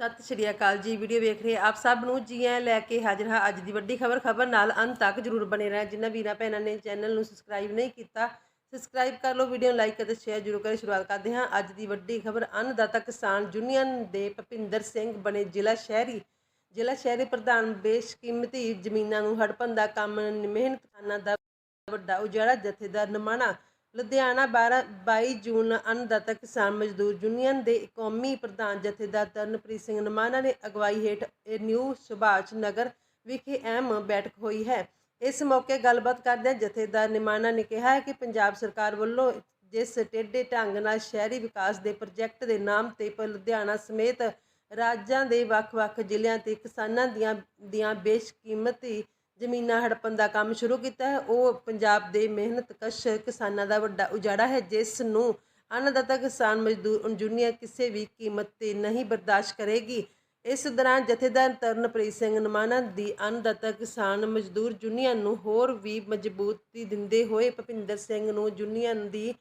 ਸਤਿ ਸ਼੍ਰੀ ਅਕਾਲ ਜੀ, ਵੀਡੀਓ ਵੇਖ ਰਹੇ ਆਪ ਸਭ ਨੂੰ, ਜੀ ਆਇਆਂ ਲੈ ਕੇ ਹਾਜ਼ਰ ਹਾਂ ਅੱਜ ਦੀ ਵੱਡੀ ਖਬਰ। ਖਬਰ ਨਾਲ ਅੰਤ ਤੱਕ ਜਰੂਰ ਬਣੇ ਰਹਿਣਾ ਜਿਨ੍ਹਾਂ ਵੀਰਾਂ ਭੈਣਾਂ ਨੇ ਚੈਨਲ ਨੂੰ ਸਬਸਕ੍ਰਾਈਬ ਨਹੀਂ ਕੀਤਾ, ਸਬਸਕ੍ਰਾਈਬ ਕਰ ਲਓ, ਵੀਡੀਓ ਨੂੰ ਲਾਈਕ ਅਤੇ ਸ਼ੇਅਰ ਜਰੂਰ ਕਰੇ। ਸ਼ੁਰੂਆਤ ਕਰਦੇ ਹਾਂ ਅੱਜ ਦੀ ਵੱਡੀ ਖਬਰ। ਅੰਨਦਾਤਾ ਕਿਸਾਨ ਯੂਨੀਅਨ ਦੇ ਭਪਿੰਦਰ ਸਿੰਘ ਬਣੇ ਜ਼ਿਲ੍ਹਾ ਸ਼ਹਿਰੀ। ਜ਼ਿਲ੍ਹਾ ਸ਼ਹਿਰੀ ਪ੍ਰਧਾਨ ਬੇਸ਼ਕੀਮਤੀ ਜ਼ਮੀਨਾਂ ਨੂੰ ਹੜਪਣ ਦਾ ਕੰਮ, ਮਿਹਨਤ ਮਿਹਨਤਾਨਾ ਦਾ ਵੱਡਾ ਉਜਾੜਾ ਜਥੇਦਾਰ ਨਮਾਣਾ ਲੁਧਿਆਣਾ 12 22 ਜੂਨ ਅੰਨਦਾਤਾ ਕਿਸਾਨ ਮਜ਼ਦੂਰ ਯੂਨੀਅਨ ਦੇ ਕੌਮੀ ਪ੍ਰਧਾਨ ਜਥੇਦਾਰ ਤਰਨਪ੍ਰੀਤ ਸਿੰਘ ਨਮਾਣਾ ਨੇ ਅਗਵਾਈ ਹੇਠ ਨਿਊ ਸੁਭਾਸ਼ ਨਗਰ ਵਿਖੇ ਅਹਿਮ ਬੈਠਕ ਹੋਈ ਹੈ। ਇਸ ਮੌਕੇ ਗੱਲਬਾਤ ਕਰਦਿਆਂ ਜਥੇਦਾਰ ਨਿਮਾਨਾ ਨੇ ਕਿਹਾ ਹੈ ਕਿ ਪੰਜਾਬ ਸਰਕਾਰ ਵੱਲੋਂ ਜਿਸ ਟੇਢੇ ਢੰਗ ਨਾਲ ਸ਼ਹਿਰੀ ਵਿਕਾਸ ਦੇ ਪ੍ਰੋਜੈਕਟ ਦੇ ਨਾਮ ਤੇ ਪ- ਲੁਧਿਆਣਾ ਸਮੇਤ ਰਾਜਾਂ ਦੇ ਵੱਖ-ਵੱਖ ਜ਼ਿਲ੍ਹਿਆਂ ਤੇ ਕਿਸਾਨਾਂ ਦੀਆਂ ਦੀਆਂ ਬੇਸ਼ਕੀਮਤੀ ਜ਼ਮੀਨਾਂ ਹੜਪਣ ਦਾ ਕੰਮ ਸ਼ੁਰੂ ਕੀਤਾ ਹੈ। ਉਹ ਪੰਜਾਬ ਦੇ ਮਿਹਨਤਕਸ਼ ਕਿਸਾਨਾਂ ਦਾ ਵੱਡਾ ਉਜਾੜਾ ਹੈ। ਜਿਸ ਨੂੰ ਅੰਨਦਾਤਾ ਕਿਸਾਨ ਮਜ਼ਦੂਰ ਯੂਨੀਅਨ ਕਿਸੇ ਵੀ ਕੀਮਤ ਤੇ ਨਹੀਂ ਬਰਦਾਸ਼ਤ ਕਰੇਗੀ। ਇਸ ਦੌਰਾਨ ਜਥੇਦਾਰ ਤਰਨਪ੍ਰੀਤ ਸਿੰਘ ਨਮਾਣਾ ਦੀ ਅੰਨਦਾਤਾ ਕਿਸਾਨ ਮਜ਼ਦੂਰ ਯੂਨੀਅਨ ਨੂੰ ਹੋਰ ਵੀ ਮਜ਼ਬੂਤੀ ਦਿੰਦੇ ਹੋਏ ਭਪਿੰਦਰ ਸਿੰਘ ਨੂੰ ਯੂਨੀਅਨ ਦੀ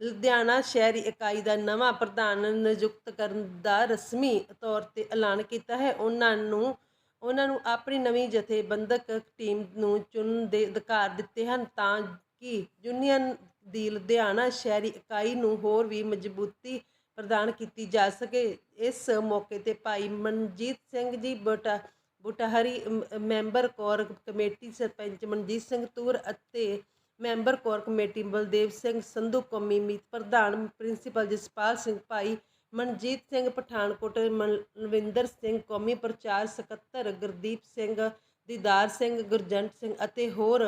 ਲੁਧਿਆਣਾ ਸ਼ਹਿਰੀ ਇਕਾਈ ਦਾ ਨਵਾਂ ਪ੍ਰਧਾਨ ਨਿਯੁਕਤ ਕਰਨ ਦਾ ਰਸਮੀ ਤੌਰ ਤੇ ਐਲਾਨ ਕੀਤਾ ਹੈ। ਉਹਨਾਂ ਨੂੰ ਉਹਨਾਂ ਨੂੰ ਆਪਣੀ ਨਵੀਂ ਜਥੇਬੰਦਕ ਟੀਮ ਨੂੰ ਚੁਣਨ ਦੇ, ਅਧਿਕਾਰ ਦਿੱਤੇ ਹਨ ਤਾਂ ਕਿ ਯੂਨੀਅਨ ਦੀ ਲੁਧਿਆਣਾ ਸ਼ਹਿਰੀ ਇਕਾਈ ਨੂੰ ਹੋਰ ਵੀ ਮਜ਼ਬੂਤੀ ਪ੍ਰਦਾਨ ਕੀਤੀ ਜਾ ਸਕੇ। ਇਸ ਮੌਕੇ ਤੇ ਭਾਈ ਮਨਜੀਤ ਸਿੰਘ ਜੀ, ਬਟਾ, ਬੁਟਹਰੀ member core committee sarpanch Manjit Singh Toor ਅਤੇ member core committee Baldev Singh Sandhu ਕੌਮੀ ਮੀਤ ਪ੍ਰਧਾਨ ਪ੍ਰਿੰਸੀਪਲ ਜਸਪਾਲ ਸਿੰਘ, ਭਾਈ ਮਨਜੀਤ ਸਿੰਘ ਪਠਾਨਕੋਟ ਮਨਵਿੰਦਰ ਸਿੰਘ ਕੌਮੀ ਪ੍ਰਚਾਰ ਸਕੱਤਰ ਗੁਰਦੀਪ ਸਿੰਘ ਦੀਦਾਰ ਸਿੰਘ ਗੁਰਜੰਟ ਸਿੰਘ ਅਤੇ ਹੋਰ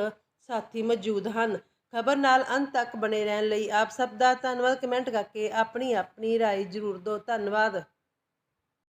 ਸਾਥੀ ਮੌਜੂਦ ਹਨ ਖਬਰ ਨਾਲ ਅੰਤ ਤੱਕ ਬਣੇ ਰਹਿਣ ਲਈ ਆਪ ਸਭ ਦਾ ਧੰਨਵਾਦ ਕਮੈਂਟ ਕਰਕੇ ਆਪਣੀ ਆਪਣੀ رائے ਜ਼ਰੂਰ ਦਿਓ ਧੰਨਵਾਦ